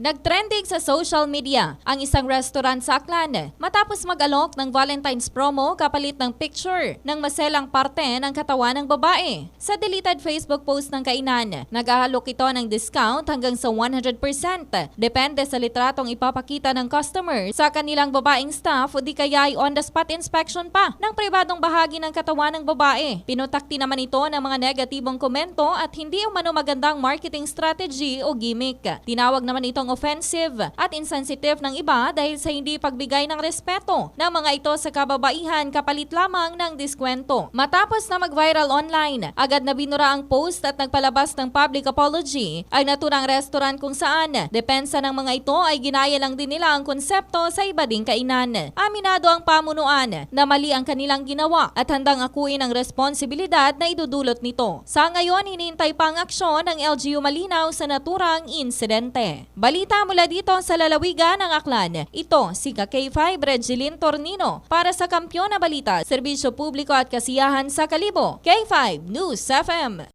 Nagtrending sa social media ang isang restaurant sa Aklan matapos mag-alok ng Valentine's promo kapalit ng picture ng maselang parte ng katawan ng babae. Sa deleted Facebook post ng kainan, nag-aalok ito ng discount hanggang sa 100%. Depende sa litratong ipapakita ng customer sa kanilang babaeng staff o di kaya ay on-the-spot inspection pa ng pribadong bahagi ng katawan ng babae. Pinutakti naman ito ng mga negatibong komento at hindi umano magandang marketing strategy o gimmick. Tinawag naman itong offensive at insensitive ng iba dahil sa hindi pagbigay ng respeto ng mga ito sa kababaihan kapalit lamang ng diskwento. Matapos na mag-viral online, agad na binura ang post at nagpalabas ng public apology ang naturang restaurant kung saan depensa ng mga ito ay ginaya lang din nila ang konsepto sa iba ding kainan. Aminado ang pamunuan na mali ang kanilang ginawa at handang akuin ang responsibilidad na idudulot nito. Sa ngayon, hinihintay pa ang aksyon ng LGU Malinaw sa naturang insidente. Balita mula dito sa lalawigan ng Aklan. Ito si K5 Regilin Tornino para sa Kampiyon na Balita, Serbisyo Publiko at Kasiyahan sa Kalibo. K5 News FM.